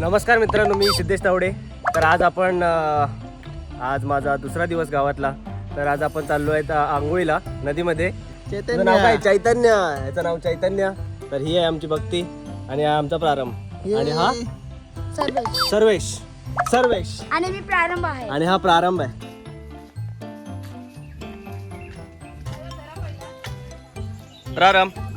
नमस्कार मित्रांनो मी सिद्धेश तावडे. तर आज आपण आज माझा दुसरा दिवस गावातला. तर आज आपण चाललो आहे आंघोळीला नदीमध्ये. नाव काय? चैतन्य. याचं नाव चैतन्य. तर ही आहे आमची भक्ती आणि हा आमचा प्रारंभ. आणि हा? सर्वेश. सर्वेश. सर्वेश. आणि मी प्रारंभ आहे. आणि हा प्रारंभ आहे. प्रारंभ.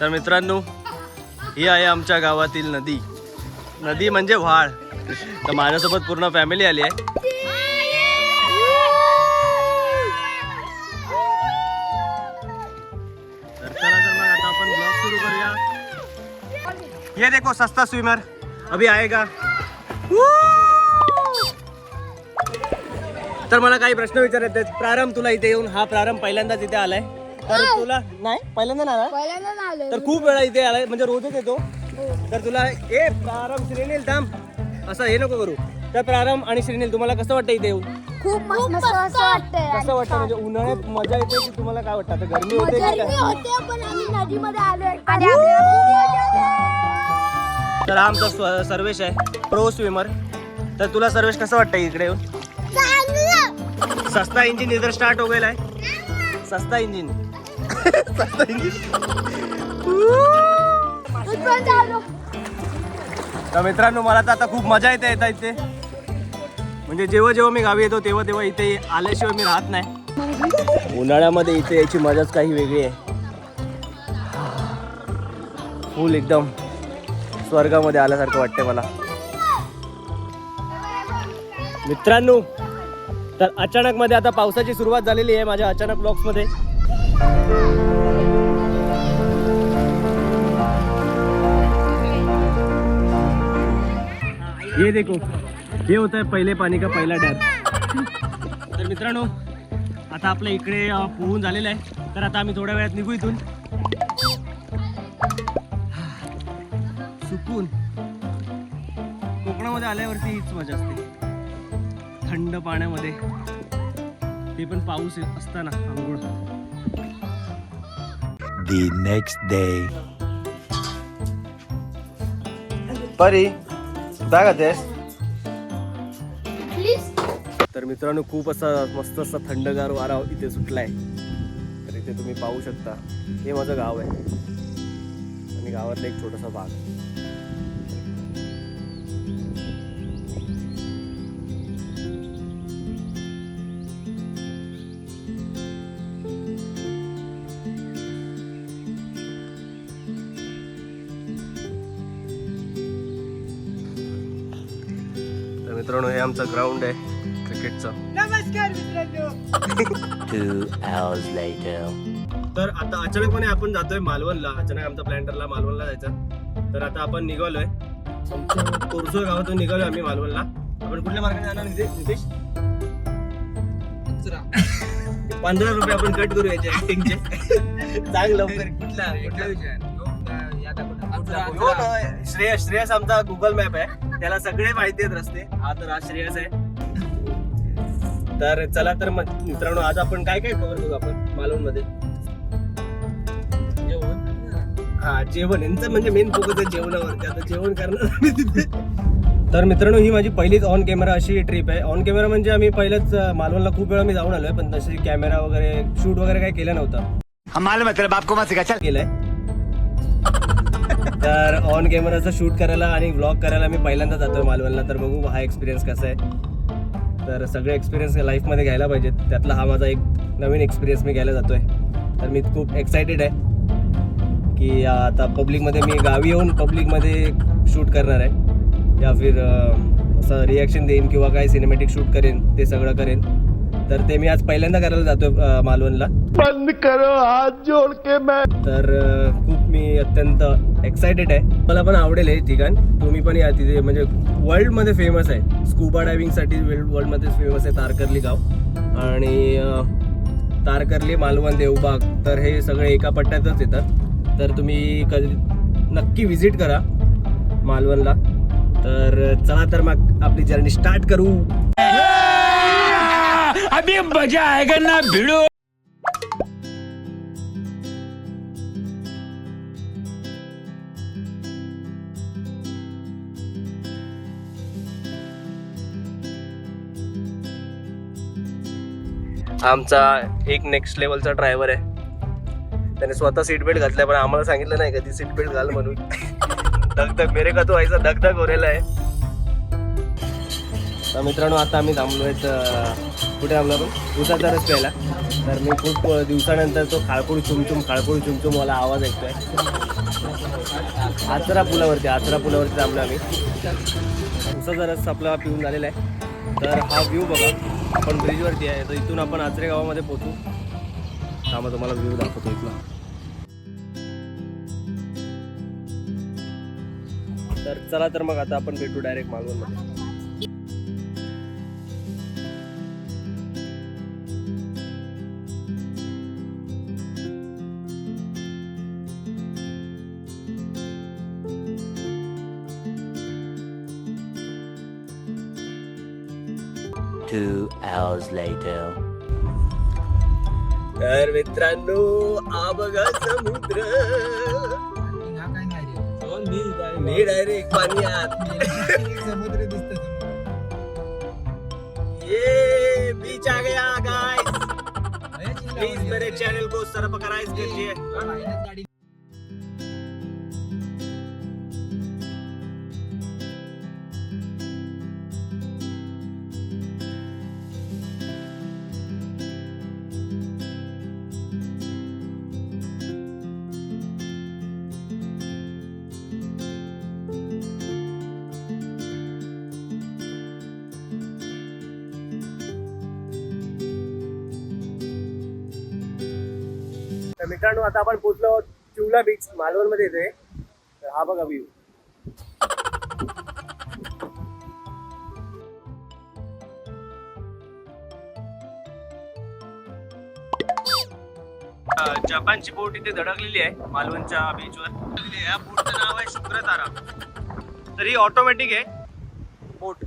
तर मित्रांनो ही आहे आमच्या गावातील नदी. नदी म्हणजे व्हाळ. तर माझ्यासोबत पूर्ण फॅमिली आली आहे. तर चला तर मग आता आपण ब्लॉग सुरू करूया. ये देखो सस्ता स्विमर अभी आएगा. तर मला काही प्रश्न विचारायचे प्रारंभ तुला इथे येऊन हा प्रारंभ पहिल्यांदाच इथे आलाय. तर तुला नाही पहिल्यांदा नाही आला? पहिल्यांदा आलो तर खूप वेळा इथे आलाय म्हणजे रोजच येतो. तर तुला ए प्रारंभ श्रीनील थांब. असं हे नको करू. तर प्रारंभ आणि श्रीनील तुम्हाला कसं वाटतं इथे येऊन? खूप मस्त असं वाटतंय कसं वाटतं म्हणजे उन्हाळ्यात मजा येते की तुम्हाला काय वाटतं? आता गरमी होते की गरमी काय? होते पण आम्ही नदीमध्ये आलोय. आणि आपल्याला तर हा आमचा स्व- सर्वेश आहे प्रो स्विमर तर तुला सर्वेश कसं वाटतं इकडे येऊन? सस्ता इंजिन इधर स्टार्ट हो गेला आहे सस्ता इंजिन तर मित्रांनो मला तर आता खूप मजा येते येता इथे. म्हणजे जेव्हा जेव्हा मी गावी येतो तेव्हा तेव्हा इथे आल्याशिवाय मी राहत नाही. उन्हाळ्यामध्ये इथे याची मजाच काही वेगळी आहे. फुल एकदम स्वर्गामध्ये आल्यासारखं वाटते मला. मित्रांनो तर अचानक मध्ये आता पावसाची सुरुवात झालेली आहे माझ्या अचानक ब्लॉक्स ये देखो हे होत आहे पहिले पाणी का पहिला डॅम। तर मित्रांनो आता आपल्या इकडे पोहून झालेलं आहे. तर आता आम्ही थोड्या वेळात निघू इथून. सुकून. कोकणामध्ये आल्यावरती हीच मजा असते. थंड पाण्यामध्ये. ते पण पाऊस येत असताना आंघोळ. The next day. परी. काय तेस प्लीज तर मित्रांनो खूप असा मस्त असा थंडगार वारा इथे सुटलाय. तर इथे तुम्ही पाहू शकता. हे माझं गाव आहे. आणि गावातला एक छोटासा भाग. मित्रांनो हे आमचं ग्राउंड आहे क्रिकेटचं Two hours later. तर आता अचानकपणे आपण जातोय मालवणला. अचानक आमचा प्लॅन ठरला मालवणला जायचा. तर आता आपण निघालोय. कोरसोर गावातून निघालोय आम्ही मालवणला. आपण कुठल्या मार्गाने जाणार नितीश? नितीश पंधरा रुपये आपण कट करू याचे ऍक्टिंगचे चांगलं लवकर कुठला? हो ना, श्रेयस श्रेयस आमचा गुगल मॅप आहे. त्याला सगळे माहिती आहेत रस्ते. हा तर हा श्रेयस आहे. तर चला तर मग मित्रांनो आज आपण काय काय कव्हर करू आपण? मालवणमध्ये हा जेवण. यांचं म्हणजे मेन फोकस आहे जेवणावरती. आता जेवण करणार तिथे. तर मित्रांनो ही माझी पहिलीच ऑन कॅमेरा अशी ट्रिप आहे. ऑन कॅमेरा म्हणजे आम्ही पहिलंच मालवणला खूप वेळा मी जाऊन आलोय पण तशी कॅमेरा वगैरे शूट वगैरे काही केलं नव्हतं. हम मालूम तेरे बाप को मत सिखा चल. केलंय. तर ऑन कॅमेराचं शूट करायला आणि व्लॉग करायला मी पहिल्यांदा जातोय मालवणला. तर बघू हा एक्सपिरियन्स कसा आहे. तर सगळे एक्सपिरियन्स लाईफमध्ये घ्यायला पाहिजेत. त्यातला हा माझा एक नवीन एक्सपिरियन्स मी घ्यायला जातोय. तर मी खूप एक्सायटेड आहे की आता पब्लिकमध्ये मी गावी येऊन पब्लिकमध्ये शूट करणार आहे. या फिर असं रिॲक्शन देईन किंवा काय सिनेमॅटिक शूट करेन ते सगळं करेन. तर ते मी आज पहिल्यांदा करायला जातोय अं, मालवणला. बंद करो हाथ जोड़ के मैं तर खूप मी अत्यंत एक्सायटेड आहे. मला पण आवडेल हे ठिकाण. तुम्ही पण या तिथे म्हणजे वर्ल्डमध्ये फेमस आहे. स्कुबा डायव्हिंगसाठी वर्ल्डमध्ये फेमस आहे तारकर्ली गाव. आणि तारकर्ली मालवण देवबाग तर हे सगळे एका पट्ट्यातच येतात. तर तुम्ही कधी नक्की विजिट करा मालवणला. तर चला तर मग आपली जर्नी स्टार्ट करू. अभी मजा आएगा ना भिड़ो। आमचा एक नेक्स्ट लेवलचा ड्रायव्हर आहे. त्याने स्वतः सीट बेल्ट घातल्या पण आम्हाला सांगितलं नाही कधी सीट बेल्ट घाल म्हणून. धगधग मेरे का तो व्हायचा धगधग होरेला आहे तर मित्रांनो आता आम्ही थांबलो आहेत कुठे थांबलो आपण? उसाचा रस प्यायला. तर मी खूप दिवसानंतर तो खाळकुळ चुमचुम खाळकुळ चुमचुम मला आवाज ऐकतोय. आचरा पुलावरती आचरा पुलावरती थांबलो आम्ही. उसाचा रस आपला पिऊन झालेला आहे. तर हा व्ह्यू बघा आपण ब्रिजवरती आहे. तर इथून आपण आचरे गावामध्ये पोहोचू. थांबा तुम्हाला व्ह्यू दाखवतो इथला. तर चला तर मग आता आपण भेटू डायरेक्ट मालवणमध्ये Two hours later. तर मित्रांनो हा बघा समुद्र. मी डायरेक्ट पाण्यात ये बीच आ गया गाइस प्लीज मेरे चैनल को सब्सक्राइब कीजिए. तर मित्रांनो आता आपण पोहोचलो चिवला बीच मालवणमध्ये येतोय. तर हा बघा व्ह्यू जपानची बोट इथे धडकलेली आहे मालवणच्या बीचवर या बोटचं नाव आहे शुक्रतारा. तर ही ऑटोमॅटिक आहे. बोट.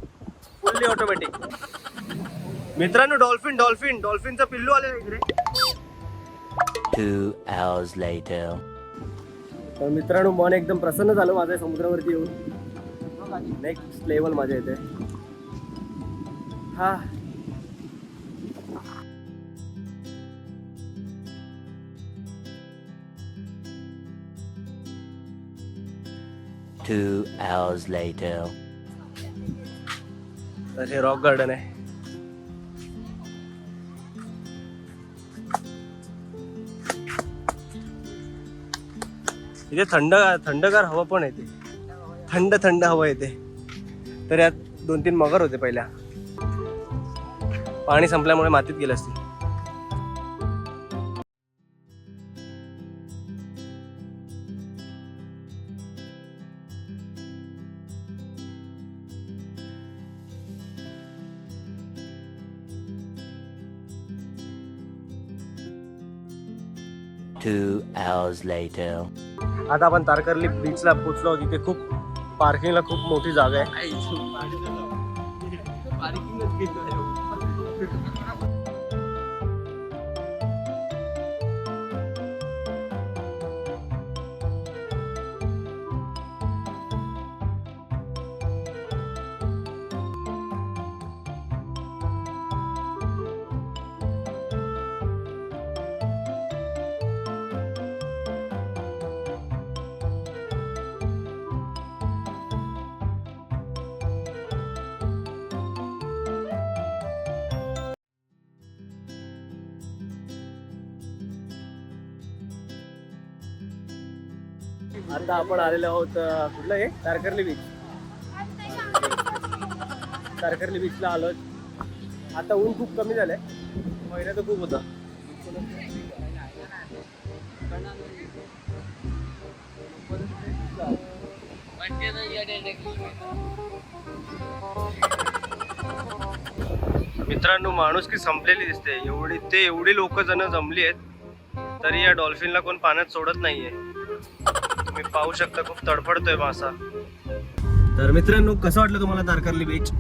फुल्ली ऑटोमॅटिक मित्रांनो डॉल्फिन डॉल्फिन डॉल्फिनचा पिल्लू आलेला इकडे. Two hours later. तर मित्रांनो मन एकदम प्रसन्न झालं माझ्या समुद्रावरती येऊन नेक्स्ट लेवल माझ्या इथे हा Two hours later. तर हे रॉक गार्डन आहे इथे थंड थंडगार हवा पण येते. थंड थंड हवा येते. तर यात दोन तीन मगर होते पहिल्या. पाणी संपल्यामुळे मातीत गेले असतील. Two hours later. आता आपण तारकर्ली बीचला पोचलो. तिथे खूप पार्किंगला खूप मोठी जागा आहे. आता आपण आलेलो आहोत कुठलं हे? तारकर्ली बीच तारकर्ली बीचला आलो आता ऊन खूप कमी झालंय. महिना तर खूप होतं. मित्रांनो माणूस की संपलेली दिसते. एवढी ते एवढी लोक जण जमली आहेत तरी या डॉल्फिनला कोण पाण्यात सोडत नाहीये. तुम्ही पाहू शकता खूप तडफडतोय मासा. तर मित्रांनो कसं वाटलं तुम्हाला तारकर्ली बीच